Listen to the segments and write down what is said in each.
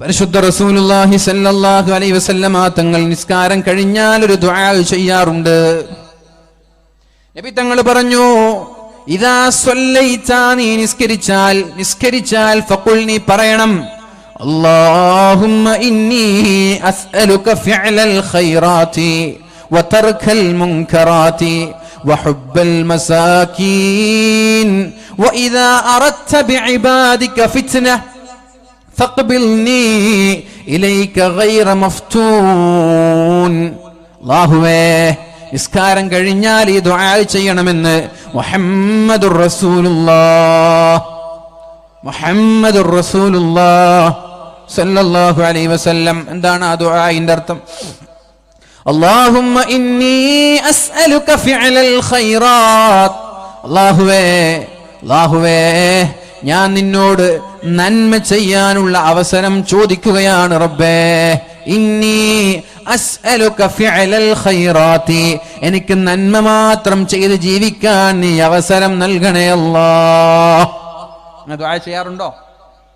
പരിശുദ്ധ റസൂലുള്ളാഹി സല്ലല്ലാഹു അലൈഹി വസല്ലമ തങ്ങൾ നിസ്കാരം കഴിഞ്ഞാൽ ഒരു ദുആ ചെയ്യാറുണ്ട് നബി തങ്ങൾ പറഞ്ഞു ഇതാ സ്വല്ലൈത നീ നിസ്കരിച്ചാൽ നിസ്കരിച്ചാൽ ഫഖുൽ നീ പറയണം اللهم إني أسألك فعل الخيرات وترك المنكرات وحب المساكين وإذا أردت بعبادك فتنة അള്ളാഹുവേ നിസ്കാരം കഴിഞ്ഞാൽ ഈ ദുആ ചെയ്യണമെന്ന് മുഹമ്മദുർ റസൂലുള്ളാഹ് മുഹമ്മദുർ റസൂലുള്ളാഹ് സല്ലല്ലാഹു അലൈഹി വസല്ലം എന്താണ് ആ ദുആഇന്റെ അർത്ഥം اللهم إني أسألك فعل الخيرات അള്ളാഹുവേ അള്ളാഹുവേ ഞാൻ നിന്നോട് നന്മ ചെയ്യാനുള്ള അവസരം ചോദിക്കുകയാണ് റബ്ബേ. ഇന്നി എനിക്ക് നന്മ മാത്രം ചെയ്ത് ജീവിക്കാൻ നീ അവസരം നൽകണേ അല്ലാ. ചെയ്യാറുണ്ടോ?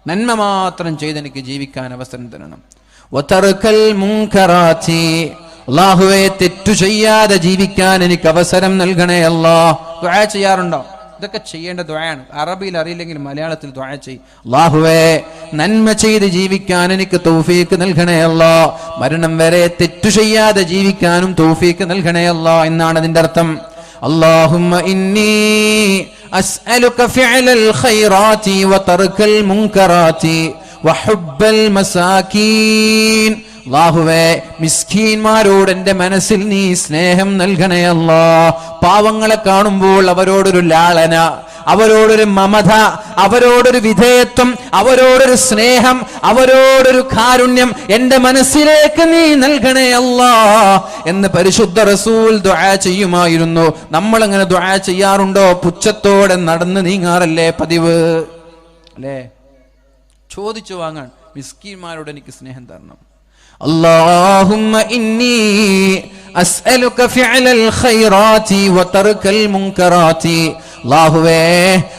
നന്മ മാത്രം ചെയ്ത് എനിക്ക് ജീവിക്കാൻ അവസരം തരണം. അള്ളാഹുവെ തെറ്റു ചെയ്യാതെ ജീവിക്കാൻ എനിക്ക് അവസരം നൽകണേ അല്ലാ. ചെയ്യാറുണ്ടോ? ഇതൊക്കെ ചെയ്യേണ്ട ദുആയാണ് അറബിയിൽ അറിയില്ലെങ്കിൽ മലയാളത്തിൽ ദുആ ചെയ്യും അള്ളാഹുവേ നന്മ ചെയ്ത് ജീവിക്കാൻ എനിക്ക് തൗഫീക്ക് നൽകണേ അല്ലാ മരണം വരെ തെറ്റു ചെയ്യാതെ ജീവിക്കാനും തൗഫീക്ക് നൽകണേ അല്ലാ എന്നാണ് അതിന്റെ അർത്ഥം اللهم إني أسألك فعل الخيرات وترك المنكرات وحب المساكين അള്ളാഹുവേ മിസ്കീന്മാരോട് എന്റെ മനസ്സിൽ നീ സ്നേഹം നൽകണേ അല്ലാ. പാവങ്ങളെ കാണുമ്പോൾ അവരോടൊരു ലാളന അവരോടൊരു മമത അവരോടൊരു വിധേയത്വം അവരോടൊരു സ്നേഹം അവരോടൊരു കാരുണ്യം എന്റെ മനസ്സിലേക്ക് നീ നൽകണേ അല്ലാ എന്ന് പരിശുദ്ധ റസൂൽ ദുആ ചെയ്യുമായിരുന്നു. നമ്മൾ അങ്ങനെ ദുആ ചെയ്യാറുണ്ടോ? പുച്ഛത്തോടെ നടന്ന് നീങ്ങാറല്ലേ പതിവ്? അല്ലേ? ചോദിച്ചു വാങ്ങാൻ മിസ്കീന്മാരോട് എനിക്ക് സ്നേഹം തരണം. اللهم إني أسألك فعل الخيرات وترك المنكرات അള്ളാഹുവേ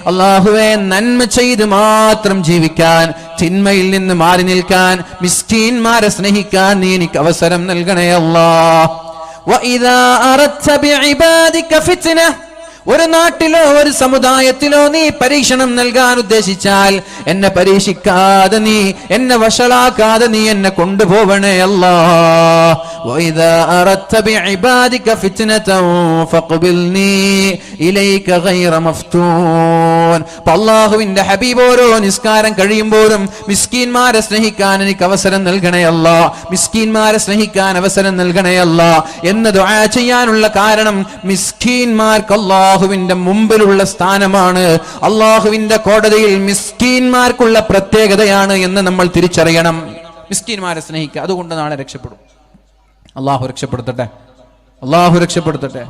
അള്ളാഹുവേ നന്മ ചെയ്ത് മാത്രം ജീവിക്കാൻ തിന്മയിൽ നിന്ന് മാറി നിൽക്കാൻ മിസ്കീന്മാരെ സ്നേഹിക്കാൻ നീ എനിക്ക് അവസരം നൽകണേ അല്ലാ ഒരു നാട്ടിലോ ഒരു സമുദായത്തിലോ നീ പരീക്ഷണം നൽകാൻ ഉദ്ദേശിച്ചാൽ എന്നെ പരീക്ഷിക്കാതെ നീ എന്നെ വഷളാക്കാതെ നീ എന്നെ കൊണ്ടുപോവണേ അല്ലാ. ഹബീബ് ഓരോ നിസ്കാരം കഴിയുമ്പോഴും മിസ്കീന്മാരെ സ്നേഹിക്കാൻ എനിക്ക് അവസരം നൽകണയല്ല മിസ്കീന്മാരെ സ്നേഹിക്കാൻ അവസരം നൽകണയല്ല എന്നത് ദുആ ചെയ്യാനുള്ള കാരണം മിസ്കീന്മാർക്ക് അല്ലാഹ് അള്ളാഹുവിന്റെ മുമ്പിലുള്ള സ്ഥാനമാണ് അള്ളാഹുവിന്റെ കോടതിയിൽ മിസ്കീന്മാർക്കുള്ള പ്രത്യേകതയാണ് എന്ന് നമ്മൾ തിരിച്ചറിയണം മിസ്കീന്മാരെ സ്നേഹിക്കുക അതുകൊണ്ട് നാളെ രക്ഷപ്പെടും അള്ളാഹു രക്ഷപ്പെടുത്തട്ടെ അള്ളാഹു രക്ഷപ്പെടുത്തട്ടെ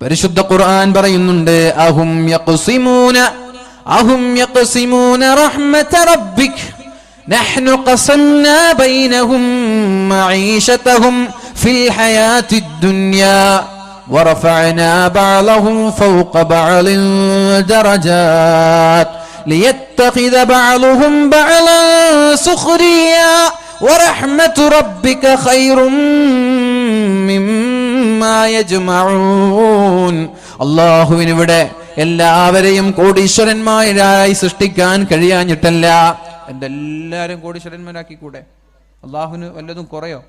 പരിശുദ്ധ ഖുർആൻ പറയുന്നുണ്ട് അഹും യഖ്സിമൂന അഹും യഖ്സിമൂന റഹ്മത റബ്ബിക് نحن قسمنا بينهم معيشتهم في الحياة الدنيا ورفعنا بعضهم فوق بعض درجات ليتخذ بعضهم بعضا سخريا ورحمة ربك خير مما يجمعون അള്ളാഹുവിന് ഇവിടെ എല്ലാവരെയും കോടീശ്വരന്മാരായി സൃഷ്ടിക്കാൻ കഴിയാഞ്ഞിട്ടല്ല എൻ്റെ എല്ലാവരും കോടീശ്വരന്മാരാക്കി കൂടെ അള്ളാഹുവിന് വല്ലതും കുറയോ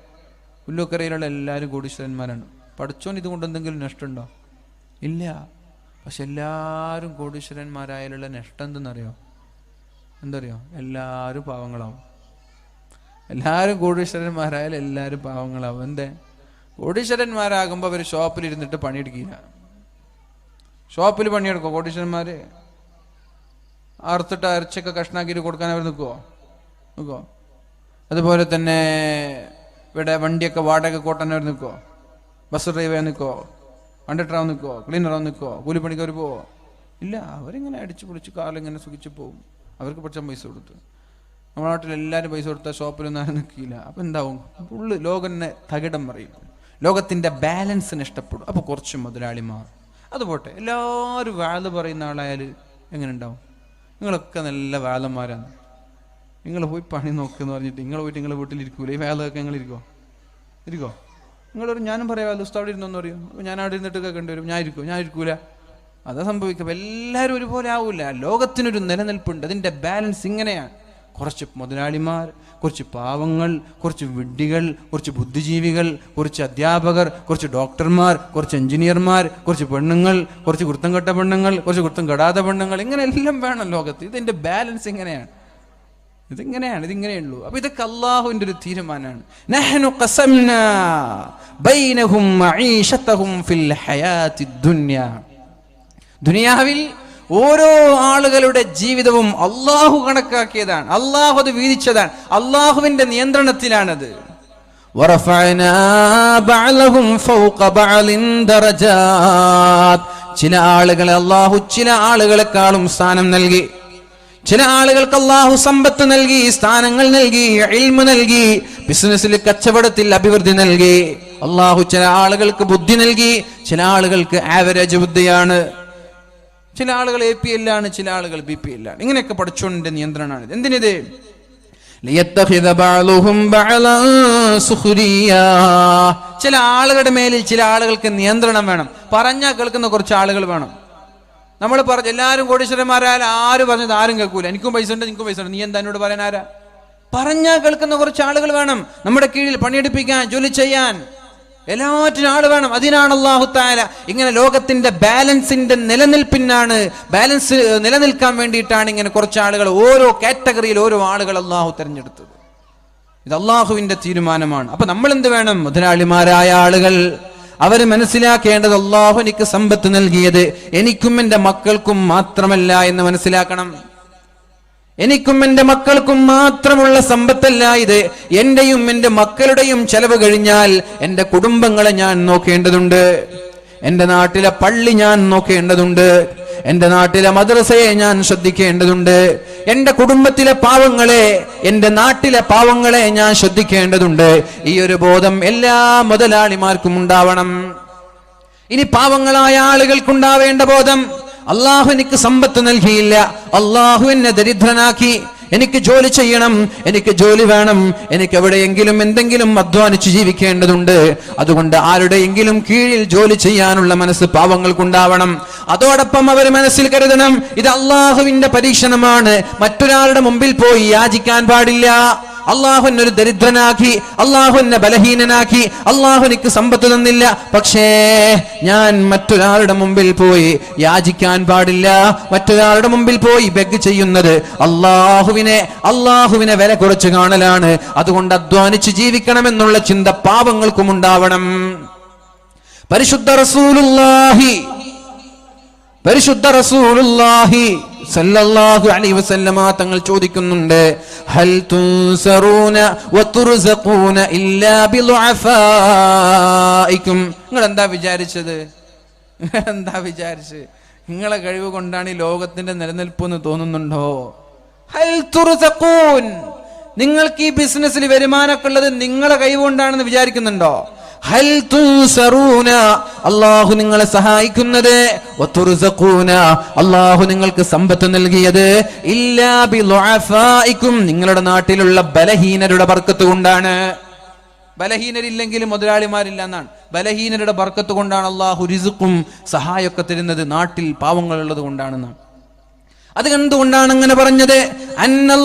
പുല്ലുക്കരയിലുള്ള എല്ലാവരും കോടീശ്വരന്മാരാണ് പഠിച്ചോൻ ഇതുകൊണ്ട് എന്തെങ്കിലും നഷ്ടമുണ്ടോ? ഇല്ല. പക്ഷെ എല്ലാവരും കോടീശ്വരന്മാരായാലുള്ള നഷ്ടം എന്തെന്നറിയോ? എന്തറിയോ? എല്ലാവരും പാവങ്ങളാവും. എല്ലാവരും കോടീശ്വരന്മാരായാലും എല്ലാവരും പാവങ്ങളാവും. എന്തേ? കോടീശ്വരന്മാരാകുമ്പോൾ അവർ ഷോപ്പിലിരുന്നിട്ട് പണിയെടുക്കില്ല. ഷോപ്പിൽ പണിയെടുക്കും കോടീശ്വരന്മാർ അറുത്തിട്ട് അരച്ചൊക്കെ കഷ്ണാക്കിയിട്ട് കൊടുക്കാൻ അവർ നിൽക്കുമോ നിൽക്കുമോ അതുപോലെ തന്നെ ഇവിടെ വണ്ടിയൊക്കെ വാടക കൂട്ടാൻ അവർ നിൽക്കുമോ ബസ് ഡ്രൈവർ നിൽക്കുമോ കണ്ടക്ടറാവും നിൽക്കുമോ ക്ലീനറാവും നിൽക്കുമോ കൂലിപ്പണിക്കാർ പോവോ? ഇല്ല അവരിങ്ങനെ അടിച്ചു പൊളിച്ച് കാറിലിങ്ങനെ സുഖിച്ച് പോവും. അവർക്ക് പഠിച്ചാൽ പൈസ കൊടുത്ത്. നമ്മുടെ നാട്ടിൽ എല്ലാവരും പൈസ കൊടുത്താൽ ഷോപ്പിലൊന്നും ആരും നിൽക്കില്ല അപ്പം എന്താവും? ഫുള്ള് ലോകനെ തകിടം പറയും ലോകത്തിന്റെ ബാലൻസിന് ഇഷ്ടപ്പെടും. അപ്പോൾ കുറച്ച് മുതലാളിമാർ. അതുപോട്ടെ എല്ലാവരും വാഴ പറയുന്ന ആളായാൽ എങ്ങനെ ഉണ്ടാവും നിങ്ങളൊക്കെ നല്ല വാഴന്മാരാണ് നിങ്ങൾ പോയി പണി നോക്കെന്ന് പറഞ്ഞിട്ട് നിങ്ങൾ പോയിട്ട് നിങ്ങളെ വീട്ടിലിരിക്കൂല? ഈ വേലൊക്കെ നിങ്ങൾ ഇരിക്കോ ഇരിക്കോ നിങ്ങളൊരു ഞാനും പറയാം ഉസ്താവ് അവിടെ ഇരുന്നോന്ന് അപ്പോൾ ഞാൻ അവിടെ ഇരുന്നിട്ട് കേൾക്കേണ്ടി വരും. ഞാൻ ഇരിക്കും ഞാൻ ഇരിക്കൂല. അതാ സംഭവിക്കുക. എല്ലാവരും ഒരുപോലെ ആവൂല. ലോകത്തിനൊരു നിലനിൽപ്പുണ്ട്. അതിന്റെ ബാലൻസ് ഇങ്ങനെയാണ്. കുറച്ച് മുതലാളിമാർ കുറച്ച് പാവങ്ങൾ കുറച്ച് വിഡ്ഢികൾ കുറച്ച് ബുദ്ധിജീവികൾ കുറച്ച് അധ്യാപകർ കുറച്ച് ഡോക്ടർമാർ കുറച്ച് എഞ്ചിനീയർമാർ കുറച്ച് പെണ്ണുങ്ങൾ കുറച്ച് കുർത്തം കെട്ട പെണ്ണുങ്ങൾ കുറച്ച് കുർത്തം കെടാത്ത പെണ്ണുങ്ങൾ ഇങ്ങനെ എല്ലാം വേണം ലോകത്ത്. ഇതിന്റെ ബാലൻസ് ഇങ്ങനെയാണ്. ഇതിങ്ങനെയാണ് ഇതിങ്ങനെയുള്ളൂ അപ്പൊ ഇതൊക്കെ അള്ളാഹുവിന്റെ ഒരു തീരുമാനമാണ്. ദുനിയാവിൽ ഓരോ ആളുകളുടെ ജീവിതവും അള്ളാഹു കണക്കാക്കിയതാണ് അള്ളാഹു അത് വീതിച്ചതാണ് അള്ളാഹുവിന്റെ നിയന്ത്രണത്തിലാണത്. ചില ആളുകളെ അള്ളാഹു ചില ആളുകളെക്കാളും സ്ഥാനം നൽകി. ചില ആളുകൾക്ക് അള്ളാഹു സമ്പത്ത് നൽകി സ്ഥാനങ്ങൾ നൽകി എൽമ നൽകി ബിസിനസ്സിൽ കച്ചവടത്തിൽ അഭിവൃദ്ധി നൽകി. അള്ളാഹു ചില ആളുകൾക്ക് ബുദ്ധി നൽകി ചില ആളുകൾക്ക് ആവറേജ് ബുദ്ധിയാണ്. ചില ആളുകൾ എ പി എല്ലാണ് ചില ആളുകൾ ബി പി എല്ലാണ് ഇങ്ങനെയൊക്കെ പഠിച്ചുകൊണ്ടിന്റെ നിയന്ത്രണമാണ് എന്തിനിത്? ചില ആളുകളുടെ മേലിൽ ചില ആളുകൾക്ക് നിയന്ത്രണം വേണം. പറഞ്ഞാൽ കേൾക്കുന്ന കുറച്ച് ആളുകൾ വേണം. നമ്മൾ പറഞ്ഞു എല്ലാവരും കോടീശ്വരന്മാരായാലും ആര് പറഞ്ഞത് ആരും കേൾക്കൂല. എനിക്കും പൈസ ഉണ്ട് നിനക്കും പൈസ ഉണ്ട്. നീ എന്താ എന്നോട് പറയാൻ ആരാ? പറഞ്ഞാൽ കേൾക്കുന്ന കുറച്ച് ആളുകൾ വേണം. നമ്മുടെ കീഴിൽ പണിയെടുപ്പിക്കാൻ ജോലി ചെയ്യാൻ. എല്ലാറ്റിനും ആൾ വേണം. അതിനാണ് അള്ളാഹു താല ഇങ്ങനെ ലോകത്തിന്റെ ബാലൻസിന്റെ നിലനിൽപ്പിനാണ് ബാലൻസ് നിലനിൽക്കാൻ വേണ്ടിയിട്ടാണ് ഇങ്ങനെ കുറച്ച് ആളുകൾ ഓരോ കാറ്റഗറിയിൽ ഓരോ ആളുകൾ അള്ളാഹു തിരഞ്ഞെടുത്തത്. ഇത് അള്ളാഹുവിന്റെ തീരുമാനമാണ്. അപ്പൊ നമ്മൾ എന്ത് വേണം? മുതലാളിമാരായ ആളുകൾ. അവർ മനസ്സിലാക്കേണ്ടത് അള്ളാഹു എനിക്ക് സമ്പത്ത് നൽകിയത് എനിക്കും എന്റെ മക്കൾക്കും മാത്രമല്ല എന്ന് മനസ്സിലാക്കണം. എനിക്കും എന്റെ മക്കൾക്കും മാത്രമുള്ള സമ്പത്തല്ല ഇത്. എന്റെയും എന്റെ മക്കളുടെയും ചെലവ് കഴിഞ്ഞാൽ എന്റെ കുടുംബങ്ങളെ ഞാൻ നോക്കേണ്ടതുണ്ട്. എന്റെ നാട്ടിലെ പള്ളി ഞാൻ നോക്കേണ്ടതുണ്ട്. എന്റെ നാട്ടിലെ മദ്രസയെ ഞാൻ ശ്രദ്ധിക്കേണ്ടതുണ്ട്. എന്റെ കുടുംബത്തിലെ പാവങ്ങളെ എന്റെ നാട്ടിലെ പാവങ്ങളെ ഞാൻ ശ്രദ്ധിക്കേണ്ടതുണ്ട്. ഈ ഒരു ബോധം എല്ലാ മുതലാളിമാർക്കും ഉണ്ടാവണം. ഇനി പാവങ്ങളായ ആളുകൾക്കുണ്ടാവേണ്ട ബോധം അള്ളാഹു എനിക്ക് സമ്പത്ത് നൽകിയില്ല. അള്ളാഹു എന്നെ ദരിദ്രനാക്കി. എനിക്ക് ജോലി ചെയ്യണം എനിക്ക് ജോലി വേണം എനിക്ക് എവിടെയെങ്കിലും എന്തെങ്കിലും അധ്വാനിച്ച് ജീവിക്കേണ്ടതുണ്ട്. അതുകൊണ്ട് ആരുടെയെങ്കിലും കീഴിൽ ജോലി ചെയ്യാനുള്ള മനസ്സ് പാവങ്ങൾക്കുണ്ടാവണം. അതോടൊപ്പം അവർ മനസ്സിൽ കരുതണം ഇത് അള്ളാഹുവിന്റെ പരീക്ഷണമാണ്. മറ്റൊരാളുടെ മുമ്പിൽ പോയി യാചിക്കാൻ പാടില്ല. അള്ളാഹു ഒരു ദരിദ്രനാക്കി അള്ളാഹു എന്നെ ബലഹീനനാക്കി അള്ളാഹു എനിക്ക് സമ്പത്ത് തന്നില്ല. പക്ഷേ ഞാൻ മറ്റൊരാളുടെ മുമ്പിൽ പോയി യാചിക്കാൻ പാടില്ല. മറ്റൊരാളുടെ മുമ്പിൽ പോയി ബെഗ് ചെയ്യുന്നത് അള്ളാഹുവിനെ അള്ളാഹുവിനെ വില കുറച്ച് കാണലാണ്. അതുകൊണ്ട് അധ്വാനിച്ച് ജീവിക്കണമെന്നുള്ള ചിന്ത പാപങ്ങൾക്കും ഉണ്ടാവണം. പരിശുദ്ധ റസൂലുള്ളാഹി പരിശുദ്ധ റസൂലുള്ളാഹി സല്ലല്ലാഹു അലൈഹി വസല്ലമ തങ്ങൾ ചോദിക്കുന്നുണ്ട് ഹൽ തുൻസറൂന വതുർസഖൂന ഇല്ലാ ബിളുഅഫായിക്കും നിങ്ങൾ എന്താ വിചാരിച്ചത്? എന്താ വിചാരിച്ച്? നിങ്ങളെ കഴിവ് കൊണ്ടാണ് ഈ ലോകത്തിന്റെ നിലനിൽപ്പ് എന്ന് തോന്നുന്നുണ്ടോ? ഹൽ തുർസഖൂൻ. നിങ്ങൾക്ക് ഈ ബിസിനസ്സിൽ വരുമാനമൊക്കെ ഉള്ളത് നിങ്ങളെ കഴിവ് കൊണ്ടാണെന്ന് വിചാരിക്കുന്നുണ്ടോ? അള്ളാഹു നിങ്ങളെ സഹായിക്കുന്നത് അള്ളാഹു നിങ്ങൾക്ക് സമ്പത്ത് നൽകിയത് നിങ്ങളുടെ നാട്ടിലുള്ള ബലഹീനരുടെ ബർക്കത്ത് കൊണ്ടാണ്. ബലഹീനരില്ലെങ്കിലും മുതലാളിമാരില്ല എന്നാണ് ബലഹീനരുടെ ബർക്കത്ത് കൊണ്ടാണ് അള്ളാഹു റിസുക്കും സഹായമൊക്കെ തരുന്നത് നാട്ടിൽ പാവങ്ങളുള്ളത് കൊണ്ടാണെന്നാണ്. അത് കണ്ടുകൊണ്ടാണ് അങ്ങനെ പറഞ്ഞത് അന്നൽ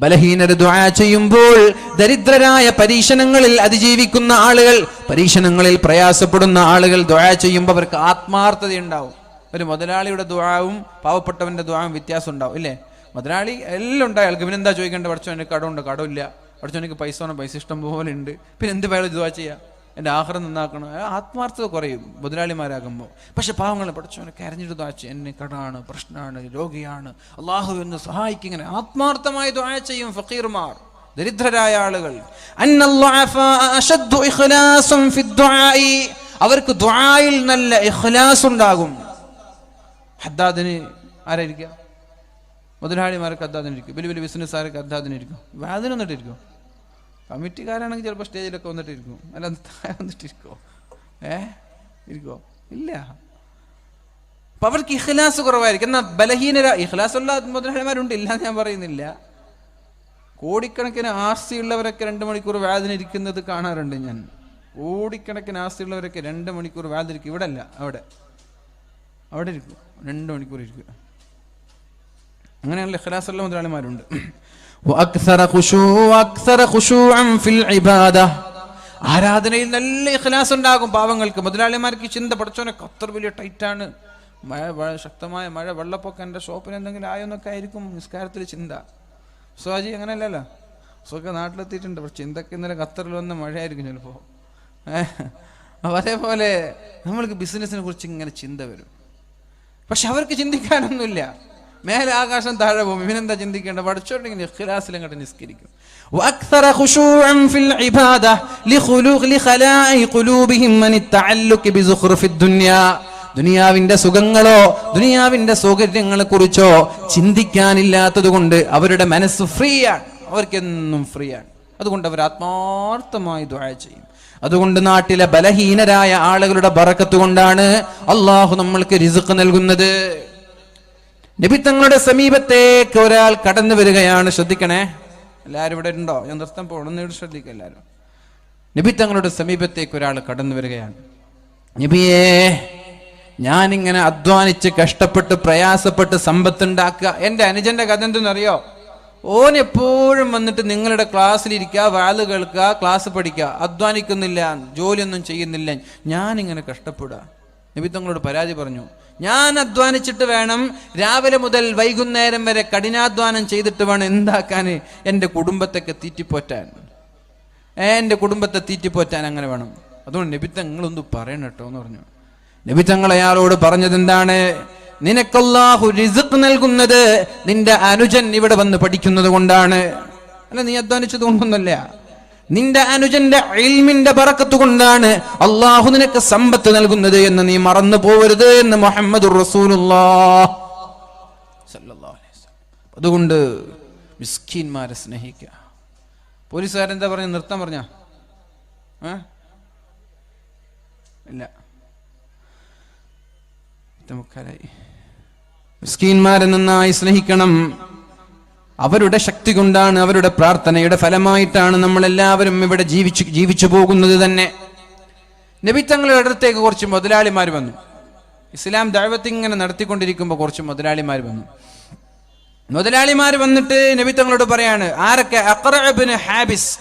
ബലഹീനർ ദുആ ചെയ്യുമ്പോൾ ദരിദ്രരായ പരീക്ഷണങ്ങളിൽ അതിജീവിക്കുന്ന ആളുകൾ പരീക്ഷണങ്ങളിൽ പ്രയാസപ്പെടുന്ന ആളുകൾ ദുആ ചെയ്യുമ്പോൾ അവർക്ക് ആത്മാർത്ഥതയുണ്ടാവും. ഒരു മുതലാളിയുടെ ദുആവും പാവപ്പെട്ടവന്റെ ദുആവും വ്യത്യാസം ഉണ്ടാവും ഇല്ലേ? മുതലാളി എല്ലാം ഉണ്ടായി. അയാൾക്ക് പിന്നെന്താ ചോദിക്കേണ്ടത്? പഠിച്ചോ എനിക്ക് കടമുണ്ട് കടമില്ല. പഠിച്ചോ എനിക്ക് പൈസ വേണം പൈസ ഇഷ്ടം പോലെ ഉണ്ട്. പിന്നെ എന്ത് പേര് ദുആ ചെയ്യാം എന്റെ ആഹാരം നന്നാക്കണം. ആത്മാർത്ഥത കുറയും മുതലാളിമാരാകുമ്പോൾ പക്ഷെ പാവങ്ങൾ പഠിച്ചവനെ കരഞ്ഞിട്ട് ദ്വാച്ച എന്നെ കടാണ് പ്രശ്നമാണ് രോഗിയാണ്. അള്ളാഹു എന്ന് സഹായിക്കും. ഇങ്ങനെ ആത്മാർത്ഥമായി ദ്വായ ചെയ്യും ഫക്കീർമാർ ദരിദ്രരായ ആളുകൾ. അവർക്ക് ദ്വായിൽ നല്ല ഇഖ്ലാസ് ഉണ്ടാകും. ഹദ്ദാദിന് ആരായിരിക്കുക? മുതലാളിമാർക്ക് ഹദ്ദാദിനിരിക്കും വലിയ വലിയ ബിസിനസ്സുകാർക്ക് ഹദ്ദാദിനിരിക്കും വേദന വന്നിട്ടിരിക്കും കമ്മിറ്റിക്കാരാണെങ്കിൽ ചിലപ്പോൾ സ്റ്റേജിലൊക്കെ വന്നിട്ടിരിക്കും. അല്ല താഴെ വന്നിട്ടിരിക്കോ? ഏ? ഇരിക്കോ? ഇല്ല. അപ്പൊ അവർക്ക് ഇഖ്ലാസ് കുറവായിരിക്കും. എന്നാൽ ബലഹീനര ഇഖ്ലാസ് ഉള്ള മുതലാളിമാരുണ്ട് ഇല്ല ഞാൻ പറയുന്നില്ല. കോടിക്കണക്കിന് ആസ്തിയുള്ളവരൊക്കെ രണ്ട് മണിക്കൂർ വേദനിരിക്കുന്നത് കാണാറുണ്ട് ഞാൻ. കോടിക്കണക്കിന് ആസ്തിയുള്ളവരൊക്കെ രണ്ട് മണിക്കൂർ വേദനിരിക്കും. ഇവിടെ അല്ല അവിടെ. അവിടെ ഇരിക്കും. രണ്ട് മണിക്കൂർ ഇരിക്കും. അങ്ങനെയുള്ള ഇഖ്ലാസുള്ള മുതലാളിമാരുണ്ട്. ആരാധനയിൽ നല്ല ഇഖ്ലാസ് ഉണ്ടാകും പാവങ്ങൾക്ക്. മുതലാളിമാർക്ക് ചിന്ത പഠിച്ചോനെ ഖത്തർ വലിയ ടൈറ്റാണ് മഴ ശക്തമായ മഴ വെള്ളപ്പൊക്കം എന്റെ ഷോപ്പിന് എന്തെങ്കിലും ആയോന്നൊക്കെ ആയിരിക്കും നിസ്കാരത്തിൽ ചിന്ത. സുഹാജി അങ്ങനെയല്ലല്ലോ? സുഖ നാട്ടിലെത്തിയിട്ടുണ്ട്. പക്ഷെ ചിന്തക്ക് ഇന്നലെ ഖത്തറിൽ വന്ന മഴയായിരിക്കും ചിലപ്പോൾ ഏഹ് അതേപോലെ നമ്മൾക്ക് ബിസിനസ്സിനെ കുറിച്ച് ഇങ്ങനെ ചിന്ത വരും. പക്ഷെ അവർക്ക് ചിന്തിക്കാനൊന്നുമില്ല. മേലെ ആകാശം താഴെ പോകും ഇവനെന്താ ചിന്തിക്കേണ്ട പഠിച്ചോണ്ടെങ്കിൽ ഇഖ്ലാസിൽ അങ്ങോട്ട് നിസ്കരിക്കും وأكثر خشوعا في العبادة لخلوق لخلاء قلوبهم من التعلق بزخرف الدنيا ദുനിയാവിന്റെ സുഖങ്ങളോ ദുനിയാവിന്റെ സൗകര്യങ്ങളെ കുറിച്ചോ ചിന്തിക്കാനില്ലാത്തത് കൊണ്ട് അവരുടെ മനസ്സ് ഫ്രീ ആണ് അവർക്കെന്നും ഫ്രീ ആണ് അതുകൊണ്ട് അവർ ആത്മാർത്ഥമായി ദുആ ചെയ്യും അതുകൊണ്ട് നാട്ടിലെ ബലഹീനരായ ആളുകളുടെ ബറക്കത്ത് കൊണ്ടാണ് അള്ളാഹു നമ്മൾക്ക് റിസുക്ക് നൽകുന്നത് നബി തങ്ങളുടെ സമീപത്തേക്ക് ഒരാൾ കടന്നു വരികയാണ്. ശ്രദ്ധിക്കണേ. എല്ലാവരും ഇവിടെ ഉണ്ടോ? ഞാൻ നൃത്തം പോകണം ശ്രദ്ധിക്കുക എല്ലാവരും നബി തങ്ങളുടെ സമീപത്തേക്ക് ഒരാൾ കടന്നു വരികയാണ്. നബിയേ ഞാനിങ്ങനെ അധ്വാനിച്ച് കഷ്ടപ്പെട്ട് പ്രയാസപ്പെട്ട് സമ്പത്തുണ്ടാക്കുക. എന്റെ അനുജന്റെ കഥ എന്തെന്നറിയോ? ഓൻ എപ്പോഴും വന്നിട്ട് നിങ്ങളുടെ ക്ലാസ്സിലിരിക്കുക വാൽ കേൾക്കുക ക്ലാസ് പഠിക്കുക. അധ്വാനിക്കുന്നില്ല ജോലിയൊന്നും ചെയ്യുന്നില്ല. ഞാനിങ്ങനെ കഷ്ടപ്പെടുക. നബി തങ്ങളോട് പരാതി പറഞ്ഞു. ഞാൻ അധ്വാനിച്ചിട്ട് വേണം രാവിലെ മുതൽ വൈകുന്നേരം വരെ കഠിനാധ്വാനം ചെയ്തിട്ട് വേണം എന്താക്കാൻ എന്റെ കുടുംബത്തൊക്കെ തീറ്റിപ്പോറ്റാൻ. എന്റെ കുടുംബത്തെ തീറ്റിപ്പോറ്റാൻ അങ്ങനെ വേണം. അതുകൊണ്ട് നബി തങ്ങളൊന്ന് പറയണം കേട്ടോ എന്ന് പറഞ്ഞു. നബി തങ്ങൾ അയാളോട് പറഞ്ഞത് എന്താണ്? നിനക്കല്ലാഹു റിസുക്ക് നൽകുന്നത് നിന്റെ അനുജൻ ഇവിടെ വന്ന് പഠിക്കുന്നത് കൊണ്ടാണ്. അല്ല നീ അധ്വാനിച്ചത് കൊണ്ടൊന്നല്ല നിന്റെ അനുജന്റെ ഇൽമിന്റെ ബറക്കത്ത് കൊണ്ടാണ് അള്ളാഹു നിനക്ക് സമ്പത്ത് നൽകുന്നത് എന്ന് നീ മറന്നു പോവരുത് എന്ന് മുഹമ്മദ് അതുകൊണ്ട് മിസ്കീന്മാരെ സ്നേഹിക്കുക. പോലീസുകാരെന്താ പറഞ്ഞ? നൃത്തം പറഞ്ഞ? ഇല്ല. മിസ്കീന്മാരെ നന്നായി സ്നേഹിക്കണം. അവരുടെ ശക്തി കൊണ്ടാണ് അവരുടെ പ്രാർത്ഥനയുടെ ഫലമായിട്ടാണ് നമ്മൾ എല്ലാവരും ഇവിടെ ജീവിച്ചു ജീവിച്ചു പോകുന്നത് തന്നെ. നബി തങ്ങളുടെ അടുത്തേക്ക് കുറച്ച് മുതലാളിമാർ വന്നു. ഇസ്ലാം ദൈവത്തെ ഇങ്ങനെ നടത്തിക്കൊണ്ടിരിക്കുമ്പോൾ കുറച്ച് മുതലാളിമാർ വന്നു. മുതലാളിമാർ വന്നിട്ട് നബി തങ്ങളോട് പറയാണ് ആരൊക്കെ? ഹാബിസ്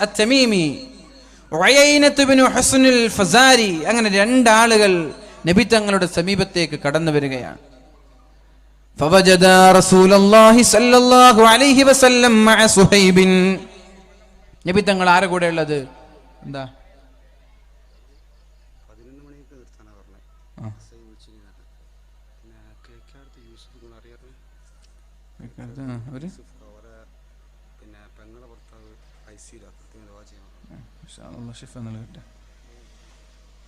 അങ്ങനെ രണ്ടാളുകൾ നബി തങ്ങളുടെ സമീപത്തേക്ക് കടന്നു വരികയാണ്. فوجد رسول الله صلى الله عليه وسلم مع صهيب നബി തങ്ങൾ ആരെ കൂടെ ഉള്ളത് എന്താ പതിനൊന്ന് മണിക്ക് നിർത്താനാണ് പറഞ്ഞത് സൈ വിളിച്ചിരുന്നത് പിന്നെ കേക്കാടത്ത് യൂസുഫ് നിങ്ങൾ അറിയാറ് ആ, അവര് യൂസുഫ് അവരെ പിന്നെ പെങ്ങളെ ഭർത്താവ് ഐ സിയിലാണ് കൃത്യം ദുവാ ചെയ്യണം ഇൻഷാ അല്ലാ ഷിഫ നൽകട്ടെ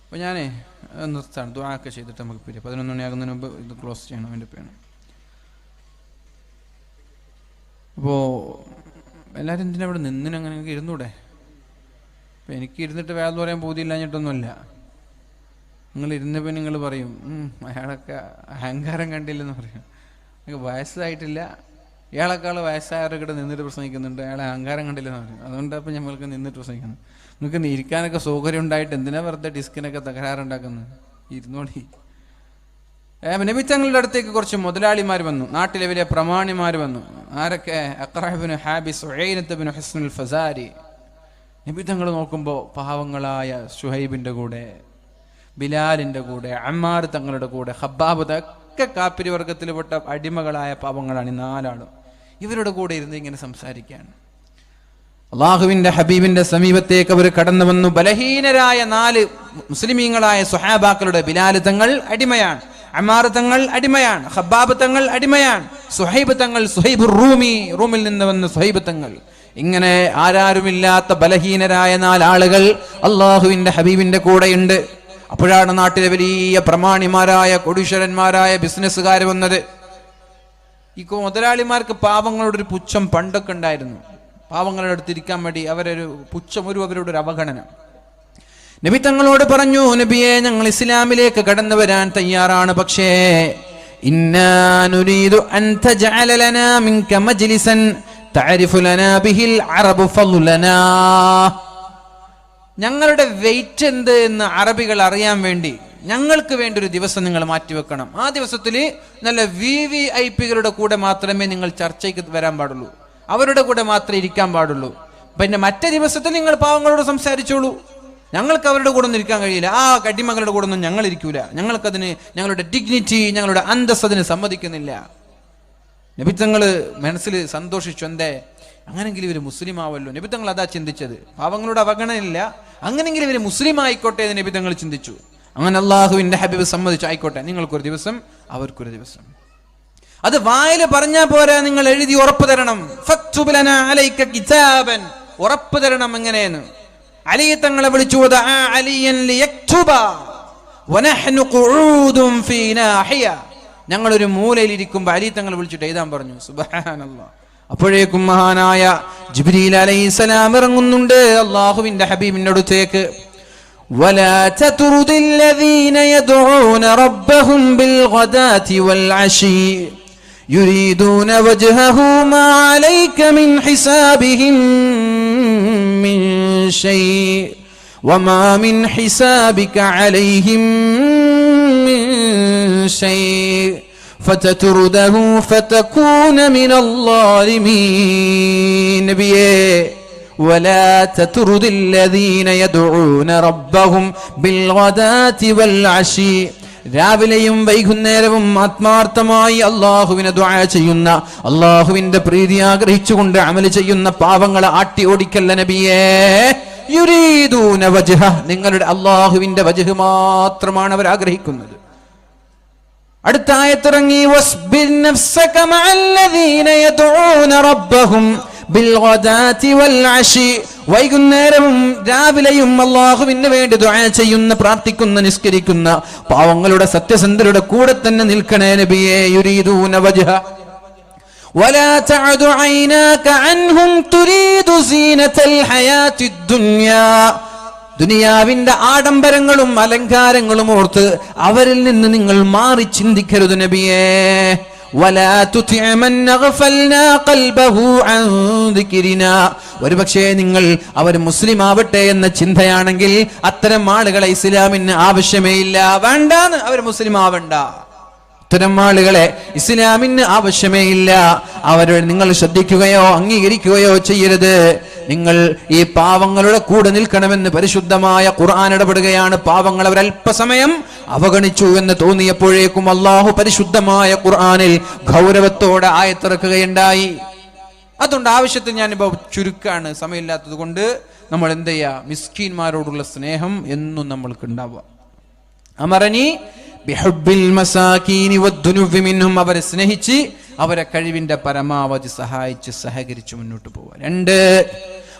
അപ്പോൾ ഞാനേ അത് നിർത്താണ് ദുആക്കെ ചെയ്തിട്ട് നമുക്ക് പിരിയാം പതിനൊന്ന് മണിയാകുന്നതിന് മുമ്പ് ഇത് ക്ലോസ് ചെയ്യണം അതിൻ്റെ പേണ് അപ്പോൾ എല്ലാവരും എന്തിനാ ഇവിടെ നിന്നിന് അങ്ങനെ അങ്ങ് ഇരുന്നൂടെ? അപ്പം എനിക്ക് ഇരുന്നിട്ട് വേറെ പറയാൻ ബോധ്യമില്ലാഞ്ഞിട്ടൊന്നുമല്ല. നിങ്ങൾ ഇരുന്നപ്പോൾ നിങ്ങൾ പറയും "ഉം, അയാളൊക്കെ അഹങ്കാരം കണ്ടില്ലെന്ന് പറയും. നിങ്ങൾക്ക് വയസ്സായിട്ടില്ല. ഇയാളെക്കാൾ വയസ്സായവരൊക്കെ നിന്നിട്ട് പ്രസംഗിക്കുന്നുണ്ട്. അയാളെ അഹങ്കാരം കണ്ടില്ലെന്ന് പറയും. അതുകൊണ്ട് ഞങ്ങൾക്ക് നിന്നിട്ട് പ്രസംഗിക്കുന്നത്. നിങ്ങൾക്ക് ഇരിക്കാനൊക്കെ സൗകര്യം ഉണ്ടായിട്ട് എന്തിനാ വെറുതെ ഡിസ്കിനൊക്കെ തകരാറുണ്ടാക്കുന്നത്? ഇരുന്നോടി ഏ, നബി തങ്ങളുടെ അടുത്തേക്ക് കുറച്ച് മുതലാളിമാർ വന്നു. നാട്ടിലെ വലിയ പ്രമാണിമാർ വന്നു. ആരൊക്കെ? അക്രാബിന് ഹാബിസ് ഉഴൈനത്തുബിന് ഹസ്നുൽ ഫസാരി. നബി തങ്ങൾ നോക്കുമ്പോൾ പാവങ്ങളായ ഷുഹൈബിന്റെ കൂടെ ബിലാലിന്റെ കൂടെ അമ്മാർ തങ്ങളുടെ കൂടെ ഹബ്ബാബ് ഒക്കെ കാപ്പിരി വർഗത്തിൽപ്പെട്ട അടിമകളായ പാവങ്ങളാണ് ഈ നാലാളും. ഇവരുടെ കൂടെ ഇരുന്ന് ഇങ്ങനെ സംസാരിക്കുകയാണ് അള്ളാഹുവിന്റെ ഹബീബിന്റെ സമീപത്തേക്ക് അവർ കടന്നു വന്നു. ബലഹീനരായ നാല് മുസ്ലിമീങ്ങളായ സുഹാബാക്കളുടെ ബിലാലിതങ്ങൾ അടിമയാണ്. അമാർ തങ്ങൾ അടിമയാണ് ഹബ്ബാബ് തങ്ങൾ അടിമയാണ്. സുഹൈബ് തങ്ങൾ സുഹൈബ് റൂമി റൂമിൽ നിന്ന് വന്ന സുഹൈബ് തങ്ങൾ ഇങ്ങനെ ആരാരുമില്ലാത്ത ബലഹീനരായ നാലാളുകൾ അള്ളാഹുവിന്റെ ഹബീബിന്റെ കൂടെയുണ്ട്. അപ്പോഴാണ് നാട്ടിലെ വലിയ പ്രമാണിമാരായ കൊടീശ്വരന്മാരായ ബിസിനസ്സുകാർ വന്നത്. ഈ മുതലാളിമാർക്ക് ഒരു പുച്ഛം പണ്ടൊക്കെ ഉണ്ടായിരുന്നു. പാവങ്ങളുടെ അടുത്തിരിക്കാൻ വേണ്ടി അവരൊരു പുച്ഛം ഒരു അവരുടെ ഒരു അവഗണന. നബി തങ്ങളോട് പറഞ്ഞു നബിയെ ഞങ്ങൾ ഇസ്ലാമിലേക്ക് കടന്നു വരാൻ തയ്യാറാണ്. പക്ഷേ ഞങ്ങളുടെ വെയിറ്റ് എന്ത് എന്ന് അറബികൾ അറിയാൻ വേണ്ടി ഞങ്ങൾക്ക് വേണ്ടി ഒരു ദിവസം നിങ്ങൾ മാറ്റിവെക്കണം ആ ദിവസത്തിൽ നല്ല വി വി ഐ പികളുടെ കൂടെ മാത്രമേ നിങ്ങൾ ചർച്ചയ്ക്ക് വരാൻ പാടുള്ളൂ. അവരുടെ കൂടെ മാത്രമേ ഇരിക്കാൻ പാടുള്ളൂ. പിന്നെ മറ്റേ ദിവസത്തിൽ നിങ്ങൾ പാവങ്ങളോട് സംസാരിച്ചോളൂ. ഞങ്ങൾക്ക് അവരുടെ കൂടെ ഒന്നും ഇരിക്കാൻ കഴിയില്ല. ആ കടിമകളുടെ കൂടെ ഒന്നും ഞങ്ങൾ ഇരിക്കൂല. ഞങ്ങൾക്കതിന് ഞങ്ങളുടെ ഡിഗ്നിറ്റി ഞങ്ങളുടെ അന്തസ് അതിന് സമ്മതിക്കുന്നില്ല. നബിത്തങ്ങൾ മനസ്സിൽ സന്തോഷിച്ചു. എന്തേ? അങ്ങനെങ്കിലും ഇവർ മുസ്ലിം ആവല്ലോ നബിത്തങ്ങൾ അതാ ചിന്തിച്ചത്. പാവങ്ങളുടെ അവഗണനയില്ല. അങ്ങനെങ്കിലും ഇവർ മുസ്ലിം ആയിക്കോട്ടെ എന്ന് നബിത്തങ്ങൾ ചിന്തിച്ചു. അങ്ങനെ അള്ളാഹുവിന്റെ ഹബീബ് സമ്മതിച്ചു. ആയിക്കോട്ടെ നിങ്ങൾക്കൊരു ദിവസം അവർക്കൊരു ദിവസം. അത് വായിൽ പറഞ്ഞാൽ പോരാ നിങ്ങൾ എഴുതി ഉറപ്പ് തരണം. ഉറപ്പ് തരണം എങ്ങനെയെന്ന്. അലി തങ്ങളെ വിളിച്ചു "വദഅ അലിയൻ ലിയക്തുബ വനഹ്നു ഖുഊദുൻ ഫീ നാഹിയ ഞങ്ങളൊരു മൂലയിൽ ഇരിക്കുമ്പോൾ അലി തങ്ങൾ വിളിച്ചിട്ട് എഴുതാൻ പറഞ്ഞു സുബ്ഹാനല്ലാഹ് അപ്പോഴേക്കും മഹാനായ ജിബ്രീൽ അലൈഹിസ്സലാം ഇറങ്ങുന്നുണ്ട് അള്ളാഹുവിന്റെ ഹബീബിന്റെ അടുത്തേക്ക് ولا تطرد الذين يدعون ربهم بالغداة والعشي يريدون وجهه ما عليك من حسابهم من شيء وما من حسابك عليهم من شيء فتترده فتكون من الظالمين. نبيه ولا تطرد الذين يدعون ربهم بالغداة والعشي. രാവിലെയും വൈകുന്നേരവും ആത്മാർത്ഥമായി അള്ളാഹുവിനെ ദുആ ചെയ്യുന്ന അള്ളാഹുവിന്റെ പ്രീതി ആഗ്രഹിച്ചുകൊണ്ട് അമൽ ചെയ്യുന്ന പാവങ്ങളെ ആട്ടി ഓടിക്കല്ല നബിയേ. യുരീദൂന വജഹ. നിങ്ങളുടെ അള്ളാഹുവിന്റെ വജഹ് മാത്രമാണ് അവർ ആഗ്രഹിക്കുന്നത്. അടുത്തായത്തിറങ്ങി വസ്ബിർ നഫ്സക റബ്ബഹും. വൈകുന്നേരവും രാവിലെയും അള്ളാഹുവിന് വേണ്ടി ദുആ ചെയ്യുന്ന പ്രാർത്ഥിക്കുന്ന നിസ്കരിക്കുന്ന പാവങ്ങളുടെ സത്യസന്ധരുടെ കൂടെ തന്നെ നിൽക്കണേ നബിയേ യുരീദൂന വജ്ഹ ولا تعد عيناك عنهم تريد زينة الحياة الدنيا ദുനിയാവിന്റെ ആഡംബരങ്ങളും അലങ്കാരങ്ങളും ഓർത്ത് അവരിൽ നിന്ന് നിങ്ങൾ മാറി ചിന്തിക്കരുത് നബിയേ ഒരുപക്ഷെ നിങ്ങൾ അവർ മുസ്ലിം ആവട്ടെ എന്ന ചിന്തയാണെങ്കിൽ അത്തരം ആളുകളെ ഇസ്ലാമിന് ആവശ്യമേ ഇല്ല. വേണ്ടാന്ന് അവർ മുസ്ലിം ആവണ്ട ആളുകളെ ഇസ്ലാമിന് ആവശ്യമേ ഇല്ല. അവരെ നിങ്ങൾ ശ്രദ്ധിക്കുകയോ അംഗീകരിക്കുകയോ ചെയ്യരുത്. നിങ്ങൾ ഈ പാവങ്ങളുടെ കൂടെ നിൽക്കണമെന്ന് പരിശുദ്ധമായ ഖുർആൻ ഇടപെടുകയാണ്. പാവങ്ങൾ അവർ അല്പസമയം അവഗണിച്ചു എന്ന് തോന്നിയപ്പോഴേക്കും അള്ളാഹു പരിശുദ്ധമായ ഖുർആനിൽ ഗൗരവത്തോടെ ആയത്തിറക്കുകയുണ്ടായി. അതുകൊണ്ട് ആവശ്യത്തിന് ഞാനിപ്പോൾ ചുരുക്കാണ്. സമയമില്ലാത്തത് കൊണ്ട് നമ്മൾ എന്ത് ചെയ്യുക മിസ്കീന്മാരോടുള്ള സ്നേഹം എന്നും നമ്മൾക്ക് ഉണ്ടാവുക അമറനി മിൻഹും അവരെ സ്നേഹിച്ച് അവരെ കഴിവിന്റെ പരമാവധി സഹായിച്ച് സഹകരിച്ച് മുന്നോട്ട് പോവുക രണ്ട്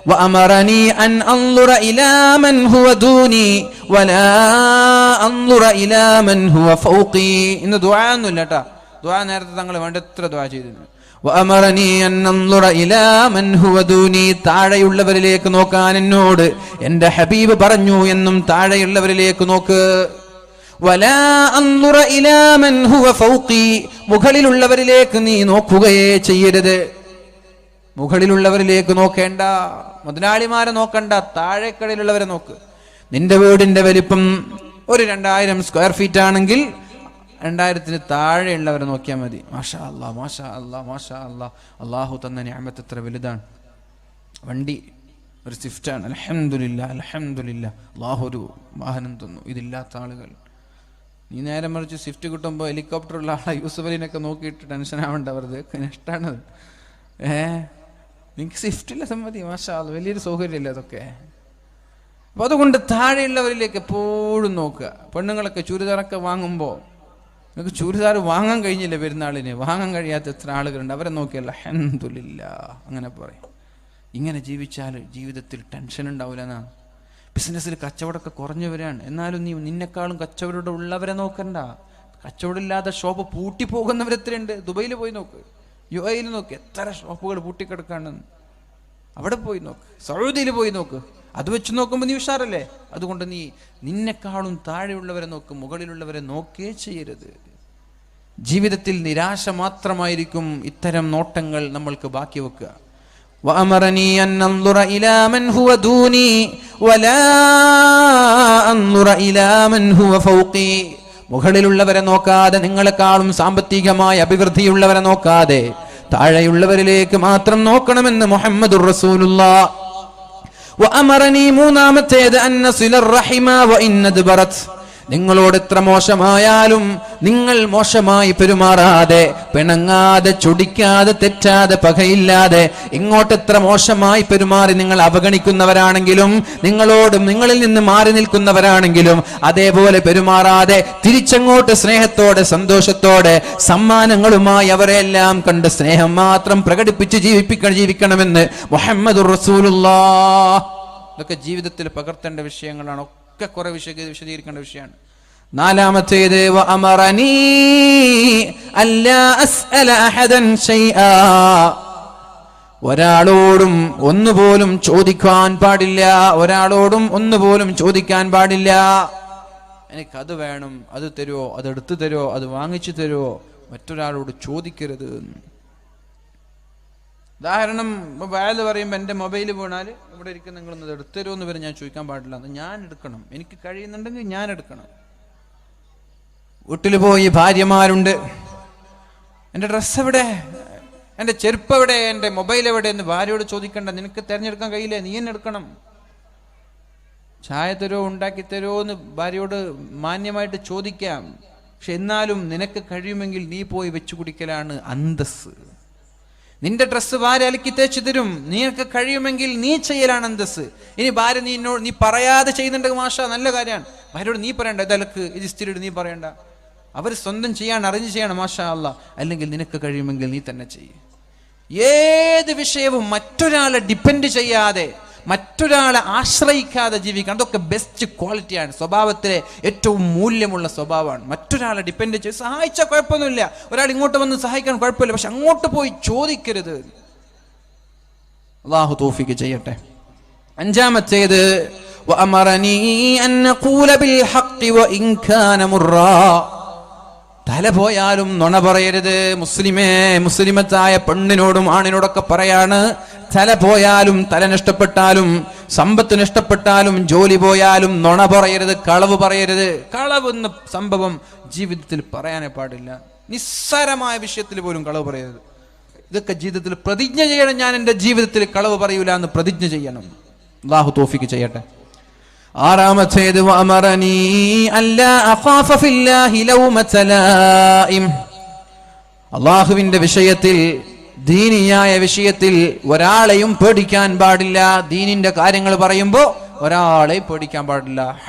وأمرني أن أنظر إلى من هو دوني ولا أنظر إلى من هو فوقي ഇന്ന് ദുആ ഒന്നുമില്ല കേട്ടോ ദുആ നേരത്തെ തങ്ങൾ വേണ്ടത്ര ദുആ ചെയ്തിരുന്നു وأمرني أن أنظر إلى من هو دوني താഴെയുള്ളവരിലേക്ക് നോക്കാൻ എന്നോട് എൻ്റെ ഹബീബ് പറഞ്ഞു എന്നും താഴെയുള്ളവരിലേക്ക് നോക്ക് മുകളിലുള്ളവരിലേക്ക് നീ നോക്കുകയേ ചെയ്യരുത്. മുകളിലുള്ളവരിലേക്ക് നോക്കേണ്ട. മുതലാളിമാരെ നോക്കണ്ട. താഴേക്കടയിലുള്ളവരെ നോക്ക്. നിന്റെ വീടിന്റെ വലിപ്പം ഒരു രണ്ടായിരം സ്ക്വയർ ഫീറ്റ് ആണെങ്കിൽ രണ്ടായിരത്തിന് താഴെയുള്ളവരെ നോക്കിയാൽ മതി. മാഷാ അല്ലാ മാഷാ അല്ലാ മാഷാ അല്ലാ അള്ളാഹു തന്ന ഞാമത്ത് എത്ര വലുതാണ്. വണ്ടി ഒരു സ്വിഫ്റ്റാണ് അലഹമില്ല അലഹമില്ല അള്ളാഹു ഒരു വാഹനം തന്നു. ഇതില്ലാത്ത ആളുകൾ. നീ നേരെ മറിച്ച് സ്വിഫ്റ്റ് കിട്ടുമ്പോൾ ഹെലികോപ്റ്ററുള്ള ആളെ യൂസഫ് അലിനൊക്കെ നോക്കിയിട്ട് ടെൻഷൻ ആവേണ്ട അവർക്ക് നഷ്ടമാണത് ഏ? നിങ്ങൾക്ക് സ്വിഫ്റ്റില്ല സമ്മതി മാഷാ വലിയൊരു സൗകര്യമല്ലേ അതൊക്കെ. അപ്പൊ അതുകൊണ്ട് താഴെയുള്ളവരിലേക്ക് എപ്പോഴും നോക്കുക. പെണ്ണുങ്ങളൊക്കെ ചുരിദാറൊക്കെ വാങ്ങുമ്പോൾ നിങ്ങൾക്ക് ചുരിദാർ വാങ്ങാൻ കഴിഞ്ഞില്ല പെരുന്നാളിന്? വാങ്ങാൻ കഴിയാത്ത എത്ര ആളുകളുണ്ട്? അവരെ നോക്കിയല്ല ഹെന്തുലില്ല അങ്ങനെ പറയും. ഇങ്ങനെ ജീവിച്ചാൽ ജീവിതത്തിൽ ടെൻഷൻ ഉണ്ടാവില്ല എന്നാണ്. ബിസിനസ്സിൽ കച്ചവടമൊക്കെ കുറഞ്ഞു വരികയാണ് എന്നാലും നീ നിന്നെക്കാളും കച്ചവടം ഉള്ളവരെ നോക്കണ്ട. കച്ചവടമില്ലാതെ ഷോപ്പ് പൂട്ടിപ്പോകുന്നവരെത്രയുണ്ട് ദുബൈയിൽ പോയി നോക്ക്. യു എയിൽ നോക്ക്. എത്ര ഷോപ്പുകൾ പൂട്ടിക്കിടക്കാണെന്ന് അവിടെ പോയി നോക്ക്. സൗദിയിൽ പോയി നോക്ക്. അത് വെച്ച് നോക്കുമ്പോൾ നീ ഉഷാറല്ലേ? അതുകൊണ്ട് നീ നിന്നെക്കാളും താഴെയുള്ളവരെ നോക്ക്. മുകളിലുള്ളവരെ നോക്കേ ചെയ്യരുത്. ജീവിതത്തിൽ നിരാശ മാത്രമായിരിക്കും ഇത്തരം നോട്ടങ്ങൾ നമ്മൾക്ക് ബാക്കി വെക്കുക. وأمرني أن ننظر إلى من هو دوني ولا أنظر إلى من هو فوقي മുകളിലുള്ളവരെ നോക്കാതെ നിങ്ങളെക്കാളും സാമ്പത്തികമായ അഭിവൃദ്ധിയുള്ളവരെ നോക്കാതെ താഴെയുള്ളവരിലേക്ക് മാത്രം നോക്കണമെന്ന് മുഹമ്മദുർ റസൂലുള്ള വഅമറനി മൂന്നാമത്തേത് അന്ന സിലർ റഹിമ വ ഇന്നദ്ബറത് നിങ്ങളോട് എത്ര മോശമായാലും നിങ്ങൾ മോശമായി പെരുമാറാതെ പിണങ്ങാതെ ചൊടിക്കാതെ തെറ്റാതെ പകയില്ലാതെ ഇങ്ങോട്ട് എത്ര മോശമായി പെരുമാറി നിങ്ങൾ അവഗണിക്കുന്നവരാണെങ്കിലും നിങ്ങളോടും നിങ്ങളിൽ നിന്ന് മാറി നിൽക്കുന്നവരാണെങ്കിലും അതേപോലെ പെരുമാറാതെ തിരിച്ചങ്ങോട്ട് സ്നേഹത്തോടെ സന്തോഷത്തോടെ സമ്മാനങ്ങളുമായി അവരെല്ലാം കണ്ട് സ്നേഹം മാത്രം പ്രകടിപ്പിച്ച് ജീവിപ്പിക്കണം ജീവിക്കണമെന്ന് മുഹമ്മദ് റസൂലുള്ള ഇതൊക്കെ ജീവിതത്തിൽ പകർത്തേണ്ട വിഷയങ്ങളാണ്. ഒക്കെ കുറെ വിശ വിശദീകരിക്കേണ്ട വിഷയമാണ്. നാലാമത്തേത് ഒരാളോടും ഒന്നുപോലും ചോദിക്കാൻ പാടില്ല. ഒരാളോടും ഒന്നുപോലും ചോദിക്കാൻ പാടില്ല. എനിക്ക് അത് വേണം അത് തരുമോ അത് എടുത്തു തരുമോ അത് വാങ്ങിച്ചു തരുമോ മറ്റൊരാളോട് ചോദിക്കരുത്. ഉദാഹരണം ഇപ്പൊ വയൽ പറയുമ്പോൾ എന്റെ മൊബൈൽ വീണാൽ ഇവിടെ ഇരിക്കുന്ന നിങ്ങളൊന്ന് എടുത്തരുമോ എന്ന് വരെ ഞാൻ ചോദിക്കാൻ പാടില്ല. എന്ന് ഞാൻ എടുക്കണം. എനിക്ക് കഴിയുന്നുണ്ടെങ്കിൽ ഞാൻ എടുക്കണം. വീട്ടിൽ പോയി ഭാര്യമാരുണ്ട്. എന്റെ ഡ്രസ്സ് എവിടെ? എന്റെ ചെരുപ്പ് എവിടെ? എന്റെ മൊബൈൽ എവിടെ? എന്ന് ഭാര്യയോട് ചോദിക്കണ്ട. നിനക്ക് തിരഞ്ഞെടുക്കാൻ കഴിയില്ല? നീ തന്നെ എടുക്കണം. ചായ തരുമോ ഉണ്ടാക്കി തരുമോ എന്ന് ഭാര്യയോട് മാന്യമായിട്ട് ചോദിക്കാം. പക്ഷെ എന്നാലും നിനക്ക് കഴിയുമെങ്കിൽ നീ പോയി വെച്ചു കുടിക്കലാണ് അന്തസ് നിന്റെ ഡ്രസ്സ് ഭാര്യ അലക്കി തേച്ച് തരും. നിനക്ക് കഴിയുമെങ്കിൽ നീ ചെയ്യലാണ് അന്തസ് ഇനി ഭാര്യ നീ എന്നോട് നീ പറയാതെ ചെയ്യുന്നുണ്ടെങ്കിൽ മാഷ നല്ല കാര്യമാണ്. ഭാര്യയോട് നീ പറയണ്ട ഇതലക്ക് ഇത് ഇസ്തിരിയോട് നീ പറയണ്ട. അവർ സ്വന്തം ചെയ്യാൻ അറിഞ്ഞ് ചെയ്യണം മാഷ അല്ല അല്ലെങ്കിൽ നിനക്ക് കഴിയുമെങ്കിൽ നീ തന്നെ ചെയ്യും. ഏത് വിഷയവും മറ്റൊരാളെ ഡിപ്പെൻഡ് ചെയ്യാതെ മറ്റൊരാളെ ആശ്രയിക്കാതെ ജീവിക്കണം അതൊക്കെ ബെസ്റ്റ് ക്വാളിറ്റിയാണ് സ്വഭാവത്തിലെ ഏറ്റവും മൂല്യമുള്ള സ്വഭാവമാണ്. മറ്റൊരാളെ ഡിപ്പെൻഡ് ചെയ്ത് സഹായിച്ചാൽ കുഴപ്പമൊന്നുമില്ല. ഒരാൾ ഇങ്ങോട്ട് വന്ന് സഹായിക്കാൻ കുഴപ്പമില്ല. പക്ഷെ അങ്ങോട്ട് പോയി ചോദിക്കരുത്. അള്ളാഹു തോഫിക്ക് ചെയ്യട്ടെ. അഞ്ചാമത്തേത് തല പോയാലും നുണ പറയരുത്. മുസ്ലിമേ മുസ്ലിമത്തായ പെണ്ണിനോടും ആണിനോടൊക്കെ പറയാണ്. തല പോയാലും തല നഷ്ടപ്പെട്ടാലും സമ്പത്ത് നഷ്ടപ്പെട്ടാലും ജോലി പോയാലും നുണ പറയരുത് കളവ് പറയരുത്. കളവ് എന്ന സംഭവം ജീവിതത്തിൽ പറയാനേ പാടില്ല. നിസ്സാരമായ വിഷയത്തിൽ പോലും കളവ് പറയരുത്. ഇതൊക്കെ ജീവിതത്തിൽ പ്രതിജ്ഞ ചെയ്യണം. ഞാൻ എന്റെ ജീവിതത്തിൽ കളവ് പറയൂല എന്ന് പ്രതിജ്ഞ ചെയ്യണം. അള്ളാഹു തോഫിക്ക് ചെയ്യട്ടെ. ആറാമത്തേത് അള്ളാഹുവിന്റെ വിഷയത്തിൽ ദീനിയായ വിഷയത്തിൽ ഒരാളെയും പേടിക്കാൻ പാടില്ല. ദീനിന്റെ കാര്യങ്ങൾ പറയുമ്പോൾ ഒരാളെയും പേടിക്കാൻ പാടില്ല.